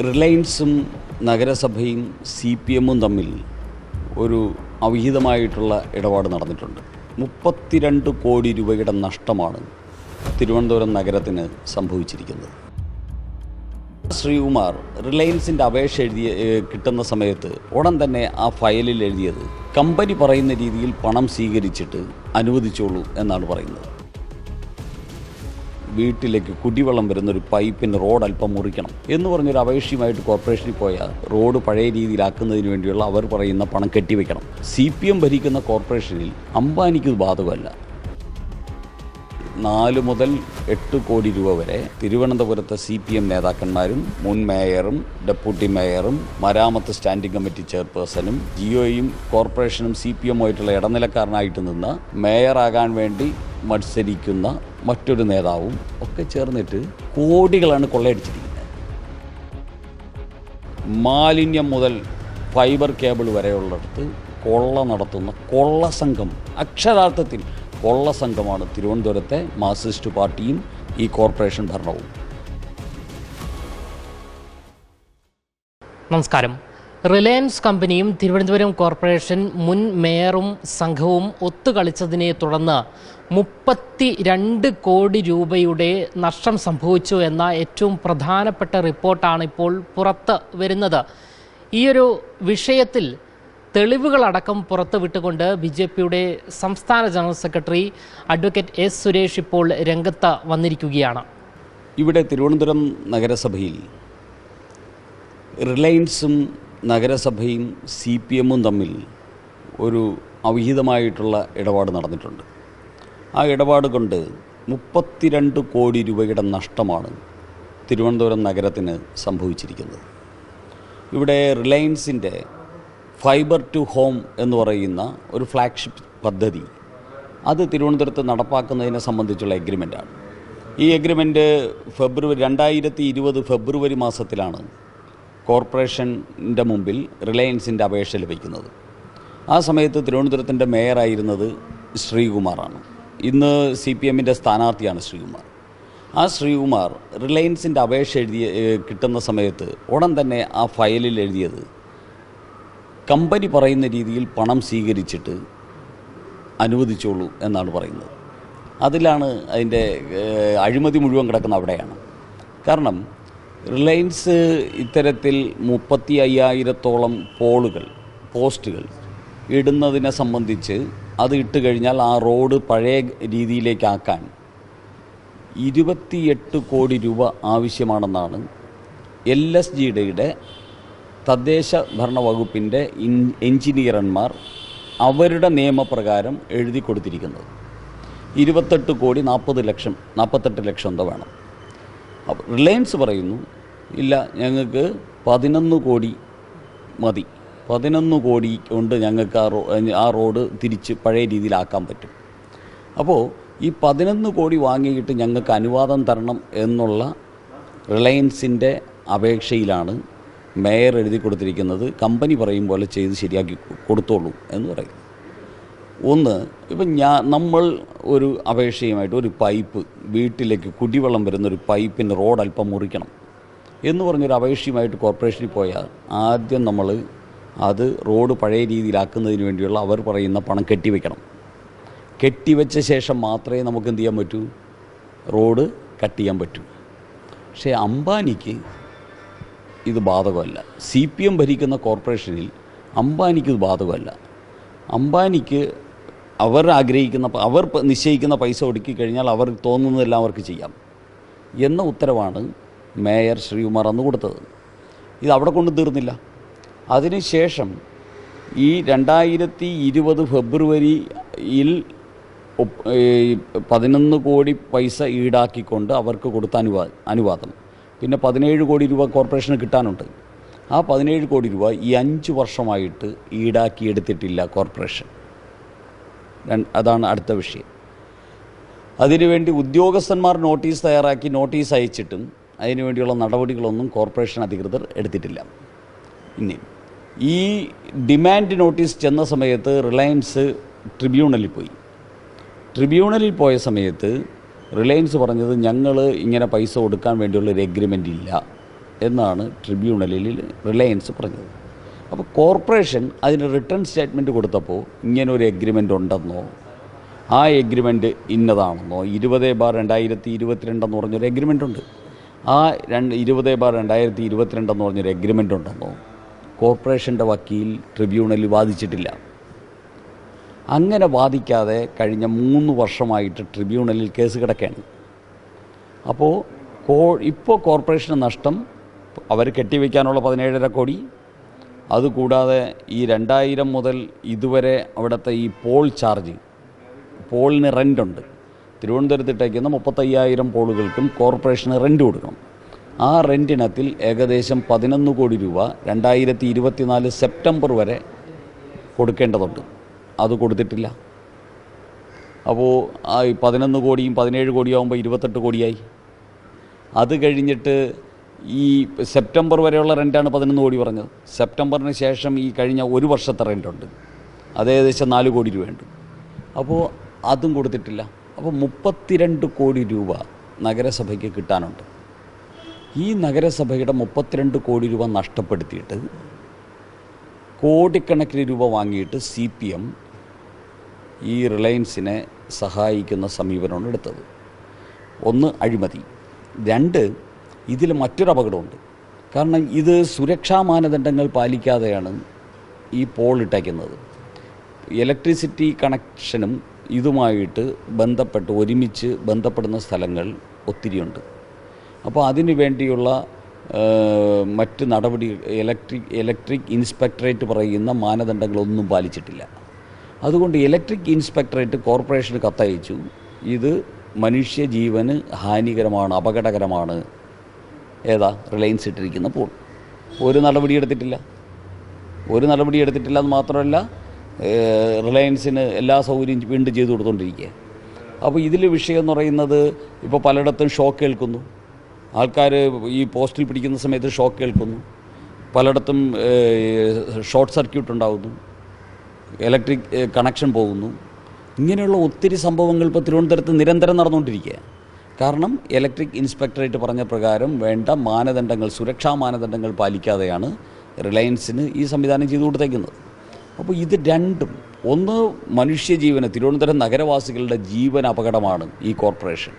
റിലയൻസും നഗരസഭയും C P എമ്മും തമ്മിൽ ഒരു അവിഹിതമായിട്ടുള്ള ഇടപാട് നടന്നിട്ടുണ്ട്. മുപ്പത്തിരണ്ട് കോടി രൂപയുടെ നഷ്ടമാണ് തിരുവനന്തപുരം നഗരത്തിന് സംഭവിച്ചിരിക്കുന്നത്. ശ്രീകുമാർ റിലയൻസിന്റെ അപേക്ഷ എഴുതിയ കിട്ടുന്ന സമയത്ത് ഉടൻ തന്നെ ആ ഫയലിൽ എഴുതിയത് കമ്പനി പറയുന്ന രീതിയിൽ പണം സ്വീകരിച്ചിട്ട് അനുവദിച്ചോളൂ എന്നാണ് പറയുന്നത്. വീട്ടിലേക്ക് കുടിവെള്ളം വരുന്ന ഒരു പൈപ്പിന് റോഡ് അല്പം മുറിക്കണം എന്ന് പറഞ്ഞൊരു അപേക്ഷയുമായിട്ട് കോർപ്പറേഷനിൽ പോയാൽ റോഡ് പഴയ രീതിയിലാക്കുന്നതിന് വേണ്ടിയുള്ള അവർ പറയുന്ന പണം കെട്ടിവെക്കണം. സി പി എം ഭരിക്കുന്ന കോർപ്പറേഷനിൽ അംബാനിക്ക് ബാധകമല്ല. നാല് മുതൽ എട്ട് കോടി രൂപ വരെ തിരുവനന്തപുരത്തെ സി പി എം നേതാക്കന്മാരും മുൻ മേയറും ഡെപ്യൂട്ടി മേയറും മരാമത്ത് സ്റ്റാൻഡിംഗ് കമ്മിറ്റി ചെയർപേഴ്സണും ജിയോയും കോർപ്പറേഷനും സി പി എമ്മുമായിട്ടുള്ള ഇടനിലക്കാരനായിട്ട് നിന്ന് മേയറാകാൻ വേണ്ടി മത്സരിക്കുന്ന മറ്റൊരു നേതാവും ഒക്കെ ചേർന്നിട്ട് കോടികളാണ് കൊള്ളയടിച്ചിരിക്കുന്നത്. മാലിന്യം മുതൽ ഫൈബർ കേബിൾ വരെയുള്ളിടത്ത് കൊള്ള നടത്തുന്ന കൊള്ള സംഘം അക്ഷരാർത്ഥത്തിൽ കൊള്ള സംഘമാണ് തിരുവനന്തപുരത്തെ മാർക്സിസ്റ്റ് പാർട്ടിയും ഈ കോർപ്പറേഷൻ ഭരണവും. നമസ്കാരം. റിലയൻസ് കമ്പനിയും തിരുവനന്തപുരം കോർപ്പറേഷൻ മുൻ മേയറും സംഘവും ഒത്തുകളിച്ചതിനെ തുടർന്ന് മുപ്പത്തി രണ്ട് കോടി രൂപയുടെ നഷ്ടം സംഭവിച്ചു എന്ന ഏറ്റവും പ്രധാനപ്പെട്ട റിപ്പോർട്ടാണ് ഇപ്പോൾ പുറത്ത് വരുന്നത്. ഈയൊരു വിഷയത്തിൽ തെളിവുകളടക്കം പുറത്തുവിട്ടുകൊണ്ട് ബി ജെ പിയുടെ സംസ്ഥാന general secretary advocate S Suresh ഇപ്പോൾ രംഗത്ത് വന്നിരിക്കുകയാണ്. ഇവിടെ തിരുവനന്തപുരം നഗരസഭയിൽ റിലയൻസും നഗരസഭയും സി പി എമ്മും തമ്മിൽ ഒരു അവിഹിതമായിട്ടുള്ള ഇടപാട് നടന്നിട്ടുണ്ട്. ആ ഇടപാട് കൊണ്ട് മുപ്പത്തിരണ്ട് കോടി രൂപയുടെ നഷ്ടമാണ് തിരുവനന്തപുരം നഗരത്തിന് സംഭവിച്ചിരിക്കുന്നത്. ഇവിടെ റിലയൻസിന്റെ ഫൈബർ ടു ഹോം എന്ന് പറയുന്ന ഒരു ഫ്ലാഗ്ഷിപ്പ് പദ്ധതി അത് തിരുവനന്തപുരത്ത് നടപ്പാക്കുന്നതിനെ സംബന്ധിച്ചുള്ള എഗ്രിമെന്റാണ്. ഈ എഗ്രിമെന്റ് ഫെബ്രുവരി രണ്ടായിരത്തി ഇരുപത് ഫെബ്രുവരി മാസത്തിലാണ് കോർപ്പറേഷന്റെ മുമ്പിൽ റിലയൻസിന്റെ അപേക്ഷ ലഭിക്കുന്നത്. ആ സമയത്ത് തിരുവനന്തപുരത്തിന്റെ മേയറായിരുന്നത് ശ്രീകുമാറാണ്. ഇന്ന് സി പി എമ്മിന്റെ സ്ഥാനാർത്ഥിയാണ് ശ്രീകുമാർ. ആ ശ്രീകുമാർ റിലയൻസിന്റെ അപേക്ഷ എഴുതിയ കിട്ടുന്ന സമയത്ത് ഉടൻ തന്നെ ആ ഫയലിൽ എഴുതിയത് കമ്പനി പറയുന്ന രീതിയിൽ പണം സ്വീകരിച്ചിട്ട് അനുവദിച്ചോളൂ എന്നാണ് പറയുന്നത്. അതിലാണ് അതിന്റെ അഴിമതി മുഴുവൻ കിടക്കുന്ന അവിടെയാണ്. കാരണം റിലയൻസ് ഇത്തരത്തിൽ മുപ്പത്തി അയ്യായിരത്തോളം പോളുകൾ പോസ്റ്റുകൾ ഇടുന്നതിനെ സംബന്ധിച്ച് അത് ഇട്ട് കഴിഞ്ഞാൽ ആ റോഡ് പഴയ രീതിയിലേക്കാക്കാൻ ഇരുപത്തിയെട്ട് കോടി രൂപ ആവശ്യമാണെന്നാണ് എൽ എസ് ജിയുടെ തദ്ദേശ ഭരണ വകുപ്പിന്റെ എഞ്ചിനീയർമാർ അവരുടെ നിയമപ്രകാരം എഴുതി കൊടുത്തിരിക്കുന്നത്. ഇരുപത്തെട്ട് കോടി നാൽപ്പത് ലക്ഷം നാൽപ്പത്തെട്ട് ലക്ഷം എന്തോ വേണം. റിലയൻസ് പറയുന്നു ഇല്ല ഞങ്ങൾക്ക് പതിനൊന്ന് കോടി മതി. പതിനൊന്ന് കോടി കൊണ്ട് ഞങ്ങൾക്ക് ആ റോ ആ റോഡ് തിരിച്ച് പഴയ രീതിയിലാക്കാൻ പറ്റും. അപ്പോൾ ഈ പതിനൊന്ന് കോടി വാങ്ങിയിട്ട് ഞങ്ങൾക്ക് അനുവാദം തരണം എന്നുള്ള റിലയൻസിന്റെ അപേക്ഷയിലാണ് മേയർ എഴുതി കൊടുത്തിരിക്കുന്നത്. കമ്പനി പറയും പോലെ ചെയ്ത് ശരിയാക്കി കൊടുത്തോളൂ എന്ന് പറയും ഒന്ന് ഇപ്പം ഞാൻ നമ്മൾ ഒരു അപേക്ഷയുമായിട്ട് ഒരു പൈപ്പ് വീട്ടിലേക്ക് കുടിവെള്ളം വരുന്ന ഒരു പൈപ്പിന് റോഡ് അല്പം മുറിക്കണം എന്ന് പറഞ്ഞൊരു അപേക്ഷയുമായിട്ട് കോർപ്പറേഷനിൽ പോയാൽ ആദ്യം നമ്മൾ അത് റോഡ് പഴയ രീതിയിലാക്കുന്നതിന് വേണ്ടിയുള്ള അവർ പറയുന്ന പണം കെട്ടിവെക്കണം. കെട്ടിവെച്ച ശേഷം മാത്രമേ നമുക്ക് എന്ത് ചെയ്യാൻ പറ്റൂ? റോഡ് കട്ട് ചെയ്യാൻ പറ്റൂ. പക്ഷേ അംബാനിക്ക് ഇത് ബാധകമല്ല. സി പി എം ഭരിക്കുന്ന കോർപ്പറേഷനിൽ അംബാനിക്ക് ഇത് ബാധകമല്ല. അംബാനിക്ക് അവർ ആഗ്രഹിക്കുന്ന അവർ നിശ്ചയിക്കുന്ന പൈസ ഒടുക്കി കഴിഞ്ഞാൽ അവർ തോന്നുന്നതെല്ലാം അവർക്ക് ചെയ്യാം. എന്ന ഉത്തരവാണ് മേയർ ശ്രീകുമാർ അന്ന് കൊടുത്തത്. ഇത് അവിടെ കൊണ്ട് തീർന്നില്ല. അതിനുശേഷം ഈ രണ്ടായിരത്തി ഇരുപത് ഫെബ്രുവരിയിൽ പതിനൊന്ന് കോടി പൈസ ഈടാക്കിക്കൊണ്ട് അവർക്ക് കൊടുത്ത അനുവാ അനുവാദം. പിന്നെ പതിനേഴ് കോടി രൂപ കോർപ്പറേഷന് കിട്ടാനുണ്ട്. ആ പതിനേഴ് കോടി രൂപ ഈ അഞ്ച് വർഷമായിട്ട് ഈടാക്കിയെടുത്തിട്ടില്ല കോർപ്പറേഷൻ. അതാണ് അടുത്ത വിഷയം. അതിനുവേണ്ടി ഉദ്യോഗസ്ഥന്മാർ നോട്ടീസ് തയ്യാറാക്കി നോട്ടീസ് അയച്ചിട്ടും അതിനുവേണ്ടിയുള്ള നടപടികളൊന്നും കോർപ്പറേഷൻ അധികൃതർ എടുത്തിട്ടില്ല. ഇനി ഈ ഡിമാൻഡ് നോട്ടീസ് ചെന്ന സമയത്ത് റിലയൻസ് ട്രിബ്യൂണലിൽ പോയി. ട്രിബ്യൂണലിൽ പോയ സമയത്ത് റിലയൻസ് പറഞ്ഞത് ഞങ്ങൾ ഇങ്ങനെ പൈസ കൊടുക്കാൻ വേണ്ടിയുള്ള ഒരു എഗ്രിമെന്റ് ഇല്ല എന്നാണ് ട്രിബ്യൂണലിൽ റിലയൻസ് പറഞ്ഞത്. അപ്പോൾ കോർപ്പറേഷൻ അതിന് റിട്ടേൺ സ്റ്റേറ്റ്മെന്റ് കൊടുത്തപ്പോൾ ഇങ്ങനൊരു എഗ്രിമെന്റ് ഉണ്ടെന്നോ? ആ എഗ്രിമെന്റ് ഇന്നതാണെന്നോ? ഇരുപത് ബാർ രണ്ടായിരത്തി ഇരുപത്തിരണ്ടെന്ന് പറഞ്ഞൊരു എഗ്രിമെന്റ് ഉണ്ട്. ആ രണ്ട് ഇരുപത് ബാർ രണ്ടായിരത്തി ഇരുപത്തിരണ്ടെന്ന് പറഞ്ഞൊരു എഗ്രിമെന്റ് ഉണ്ടെന്നോ? കോർപ്പറേഷന്റെ വക്കീൽ ട്രിബ്യൂണലിൽ വാദിച്ചിട്ടില്ല. അങ്ങനെ വാദിക്കാതെ കഴിഞ്ഞ മൂന്ന് വർഷമായിട്ട് ട്രിബ്യൂണലിൽ കേസ് കിടക്കുകയാണ് അപ്പോൾ കോ ഇപ്പോൾ കോർപ്പറേഷന് നഷ്ടം അവർ കെട്ടിവെക്കാനുള്ള പതിനേഴര കോടി അതുകൂടാതെ ഈ രണ്ടായിരം മുതൽ ഇതുവരെ അവിടുത്തെ ഈ പോൾ ചാർജ് പോളിന് റെന്റുണ്ട് തിരുവനന്തപുരത്തിട്ടേക്കുന്ന മുപ്പത്തയ്യായിരം പോളുകൾക്കും കോർപ്പറേഷന് റെന്റ് കൊടുക്കണം. ആ റെന്റിനത്തിൽ ഏകദേശം പതിനൊന്ന് കോടി രൂപ രണ്ടായിരത്തി ഇരുപത്തിനാല് സെപ്റ്റംബർ വരെ കൊടുക്കേണ്ടതുണ്ട്. അത് കൊടുത്തിട്ടില്ല. അപ്പോൾ ആ പതിനൊന്ന് കോടിയും പതിനേഴ് കോടിയാകുമ്പോൾ ഇരുപത്തെട്ട് കോടിയായി. അത് കഴിഞ്ഞിട്ട് ഈ സെപ്റ്റംബർ വരെയുള്ള റെന്റാണ് പതിനൊന്ന് കോടി പറഞ്ഞത്. സെപ്റ്റംബറിന് ശേഷം ഈ കഴിഞ്ഞ ഒരു വർഷത്തെ റെന്റുണ്ട് അത് ഏകദേശം നാല് കോടി രൂപയുണ്ട്. അപ്പോൾ അതും കൊടുത്തിട്ടില്ല. അപ്പോൾ മുപ്പത്തിരണ്ട് കോടി രൂപ നഗരസഭയ്ക്ക് കിട്ടാനുണ്ട്. ഈ നഗരസഭയുടെ മുപ്പത്തിരണ്ട് കോടി രൂപ നഷ്ടപ്പെടുത്തിയിട്ട് കോടിക്കണക്കിന് രൂപ വാങ്ങിയിട്ട് സി പി എം ഈ റിലയൻസിനെ സഹായിക്കുന്ന സമീപനമാണ് എടുത്തത്. ഒന്ന് അഴിമതി. രണ്ട് ഇതിൽ മറ്റൊരു അപകടമുണ്ട് കാരണം ഇത് സുരക്ഷാ മാനദണ്ഡങ്ങൾ പാലിക്കാതെയാണ് ഈ പോൾ ഇട്ടയ്ക്കുന്നത് ഇലക്ട്രിസിറ്റി കണക്ഷനും ഇതുമായിട്ട് ബന്ധപ്പെട്ട് ഒരുമിച്ച് ബന്ധപ്പെടുന്ന സ്ഥലങ്ങൾ ഒത്തിരിയുണ്ട്. അപ്പോൾ അതിനു വേണ്ടിയുള്ള മറ്റ് നടപടി ഇലക്ട്രിക് ഇലക്ട്രിക് ഇൻസ്പെക്ടറേറ്റ് പറയുന്ന മാനദണ്ഡങ്ങളൊന്നും പാലിച്ചിട്ടില്ല. അതുകൊണ്ട് ഇലക്ട്രിക് ഇൻസ്പെക്ടറേറ്റ് കോർപ്പറേഷന് കത്തയച്ചു ഇത് മനുഷ്യജീവന് ഹാനികരമാണ് അപകടകരമാണ് ഏതാ? റിലയൻസ് ഇട്ടിരിക്കുന്ന പോൾ ഒരു നടപടി എടുത്തിട്ടില്ല. ഒരു നടപടി എടുത്തിട്ടില്ല എന്ന് മാത്രമല്ല റിലയൻസിന് എല്ലാ സൗകര്യം വീണ്ടും ചെയ്തു കൊടുത്തുകൊണ്ടിരിക്കുക അപ്പോൾ ഇതിൽ വിഷയം എന്ന് പറയുന്നത് ഇപ്പോൾ പലയിടത്തും ഷോക്ക് കേൾക്കുന്നു. ആൾക്കാർ ഈ പോസ്റ്റിൽ പിടിക്കുന്ന സമയത്ത് ഷോക്ക് കേൾക്കുന്നു. പലയിടത്തും ഷോർട്ട് സർക്യൂട്ട് ഉണ്ടാകുന്നു ഇലക്ട്രിക് കണക്ഷൻ പോകുന്നു. ഇങ്ങനെയുള്ള ഒത്തിരി സംഭവങ്ങൾ ഇപ്പോൾ തിരുവനന്തപുരത്ത് നിരന്തരം നടന്നുകൊണ്ടിരിക്കുക കാരണം ഇലക്ട്രിക് ഇൻസ്പെക്ടറേറ്റ് പറഞ്ഞ പ്രകാരം വേണ്ട മാനദണ്ഡങ്ങൾ സുരക്ഷാ മാനദണ്ഡങ്ങൾ പാലിക്കാതെയാണ് റിലയൻസിന് ഈ സംവിധാനം ചെയ്തു കൊടുത്തേക്കുന്നത്. അപ്പോൾ ഇത് രണ്ടും ഒന്ന് മനുഷ്യജീവന് തിരുവനന്തപുരം നഗരവാസികളുടെ ജീവൻ അപകടമാണ് ഈ കോർപ്പറേഷൻ.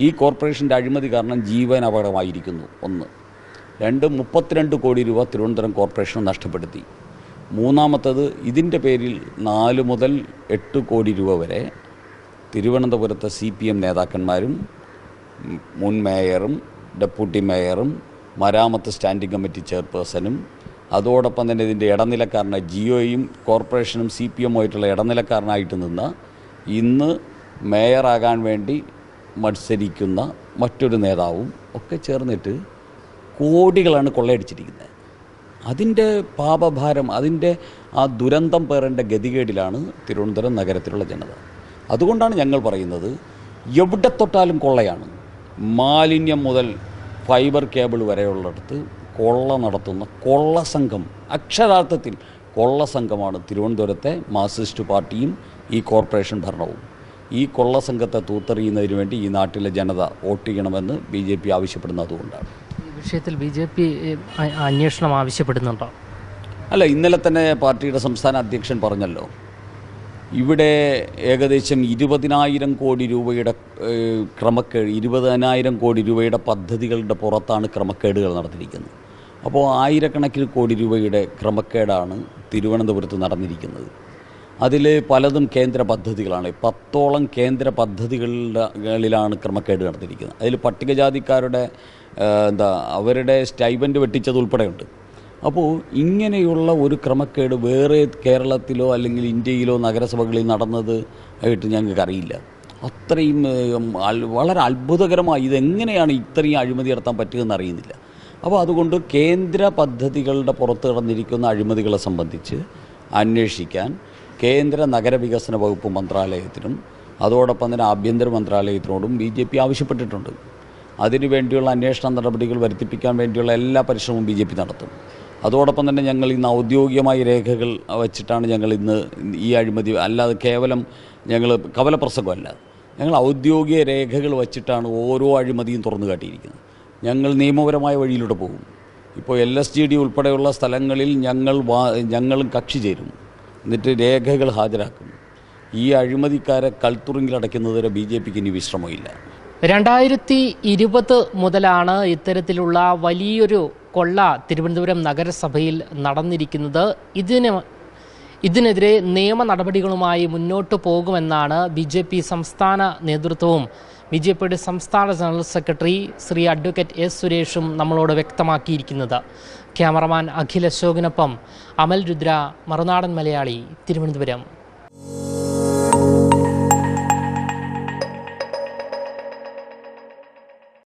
ഈ കോർപ്പറേഷന്റെ അഴിമതി കാരണം ജീവൻ അപകടമായിരിക്കുന്നു ഒന്ന്. രണ്ട് മുപ്പത്തിരണ്ട് കോടി രൂപ തിരുവനന്തപുരം കോർപ്പറേഷൻ നഷ്ടപ്പെടുത്തി. മൂന്നാമത്തത് ഇതിന്റെ പേരിൽ നാല് മുതൽ എട്ട് കോടി രൂപ വരെ തിരുവനന്തപുരത്തെ സി പി എം നേതാക്കന്മാരും മുൻ മേയറും ഡെപ്യൂട്ടി മേയറും മരാമത്ത് സ്റ്റാൻഡിംഗ് കമ്മിറ്റി ചെയർപേഴ്സണും. അതോടൊപ്പം തന്നെ ഇതിന്റെ ഇടനിലക്കാരനായ ജിയോയും കോർപ്പറേഷനും സി പി എമ്മുമായിട്ടുള്ള ഇടനിലക്കാരനായിട്ട് നിന്ന് ഇന്ന് മേയറാകാൻ വേണ്ടി മത്സരിക്കുന്ന മറ്റൊരു നേതാവും ഒക്കെ ചേർന്നിട്ട് കോടികളാണ് കൊള്ളയടിച്ചിരിക്കുന്നത്. അതിന്റെ പാപഭാരം അതിന്റെ ആ ദുരന്തം പേറേണ്ട ഗതികേടിലാണ് തിരുവനന്തപുരം നഗരത്തിലുള്ള ജനത. അതുകൊണ്ടാണ് ഞങ്ങൾ പറയുന്നത് എവിടെ തൊട്ടാലും കൊള്ളയാണ്. മാലിന്യം മുതൽ ഫൈബർ കേബിൾ വരെയുള്ളിടത്ത് കൊള്ള നടത്തുന്ന കൊള്ള സംഘം. അക്ഷരാർത്ഥത്തിൽ കൊള്ള സംഘമാണ് തിരുവനന്തപുരത്തെ മാർക്സിസ്റ്റ് പാർട്ടിയും ഈ കോർപ്പറേഷൻ ഭരണവും. ഈ കൊള്ള സംഘത്തെ തൂത്തെറിയുന്നതിന് വേണ്ടി ഈ നാട്ടിലെ ജനത വോട്ട് ചെയ്യണമെന്ന് ബി ജെ പി ആവശ്യപ്പെടുന്നത് അതുകൊണ്ടാണ് ഈ വിഷയത്തിൽ ബി ജെ പി അന്വേഷണം ആവശ്യപ്പെടുന്നുണ്ടോ? അല്ല ഇന്നലെ തന്നെ പാർട്ടിയുടെ സംസ്ഥാന അധ്യക്ഷൻ പറഞ്ഞല്ലോ ഇവിടെ ഏകദേശം ഇരുപതിനായിരം കോടി രൂപയുടെ ക്രമക്കേട് ഇരുപതിനായിരം കോടി രൂപയുടെ പദ്ധതികളുടെ പുറത്താണ് ക്രമക്കേടുകൾ നടന്നിരിക്കുന്നത് അപ്പോൾ ആയിരക്കണക്കിന് കോടി രൂപയുടെ ക്രമക്കേടാണ് തിരുവനന്തപുരത്ത് നടന്നിരിക്കുന്നത്. അതിൽ പലതും കേന്ദ്ര പദ്ധതികളാണ്. പത്തോളം കേന്ദ്ര പദ്ധതികളിലാണ് ക്രമക്കേട് നടത്തിയിരിക്കുന്നത്. അതിൽ പട്ടികജാതിക്കാരുടെ എന്താ അവരുടെ സ്റ്റൈബൻഡ് വെട്ടിച്ചത് ഉൾപ്പെടെയുണ്ട്. അപ്പോൾ ഇങ്ങനെയുള്ള ഒരു ക്രമക്കേട് വേറെ കേരളത്തിലോ അല്ലെങ്കിൽ ഇന്ത്യയിലോ നഗരസഭകളിൽ നടന്നത് ആയിട്ട് ഞങ്ങൾക്ക് അറിയില്ല. അത്രയും വളരെ അത്ഭുതകരമായി ഇതെങ്ങനെയാണ് ഇത്രയും അഴിമതി നടത്താൻ പറ്റുകയെന്ന് അറിയുന്നില്ല. അപ്പോൾ അതുകൊണ്ട് കേന്ദ്ര പദ്ധതികളുടെ പുറത്ത് കിടന്നിരിക്കുന്ന അഴിമതികളെ സംബന്ധിച്ച് അന്വേഷിക്കാൻ കേന്ദ്ര നഗരവികസന വകുപ്പ് മന്ത്രാലയത്തിനും അതോടൊപ്പം തന്നെ ആഭ്യന്തര മന്ത്രാലയത്തിനോടും ബി ജെ പി ആവശ്യപ്പെട്ടിട്ടുണ്ട് അതിനുവേണ്ടിയുള്ള അന്വേഷണ നടപടികൾ വരുത്തിപ്പിക്കാൻ വേണ്ടിയുള്ള എല്ലാ പരിശ്രമവും ബി ജെ പി നടത്തും. അതോടൊപ്പം തന്നെ ഞങ്ങൾ ഇന്ന് ഔദ്യോഗികമായ രേഖകൾ വച്ചിട്ടാണ് ഞങ്ങൾ ഇന്ന് ഈ അഴിമതി അല്ലാതെ കേവലം ഞങ്ങൾ കവലപ്രസംഗമല്ല. ഞങ്ങൾ ഔദ്യോഗിക രേഖകൾ വച്ചിട്ടാണ് ഓരോ അഴിമതിയും തുറന്നു കാട്ടിയിരിക്കുന്നത്. ഞങ്ങൾ നിയമപരമായ വഴിയിലൂടെ പോകും. ഇപ്പോൾ എൽ എസ് ജി ഡി ഉൾപ്പെടെയുള്ള സ്ഥലങ്ങളിൽ ഞങ്ങൾ വാ ഞങ്ങളും കക്ഷി ചേരും. എന്നിട്ട് രേഖകൾ ഹാജരാക്കും. ഈ അഴിമതിക്കാരെ കൽത്തുറുങ്കിലടയ്ക്കുന്നതുവരെ ബി ജെ പിക്ക് ഇനി വിശ്രമമില്ല. രണ്ടായിരത്തി ഇരുപത് മുതലാണ് ഇത്തരത്തിലുള്ള വലിയൊരു കൊള്ള തിരുവനന്തപുരം നഗരസഭയിൽ നടന്നിരിക്കുന്നത്. ഇതിന് ഇതിനെതിരെ നിയമ നടപടികളുമായി മുന്നോട്ട് പോകുമെന്നാണ് ബി ജെ പി സംസ്ഥാന നേതൃത്വവും ബി ജെ പിയുടെ സംസ്ഥാന general secretary Shri advocate S സുരേഷും നമ്മളോട് വ്യക്തമാക്കിയിരിക്കുന്നത്. ക്യാമറമാൻ അഖിൽ അശോകിനൊപ്പം അമൽ രുദ്ര മറുനാടൻ മലയാളി തിരുവനന്തപുരം.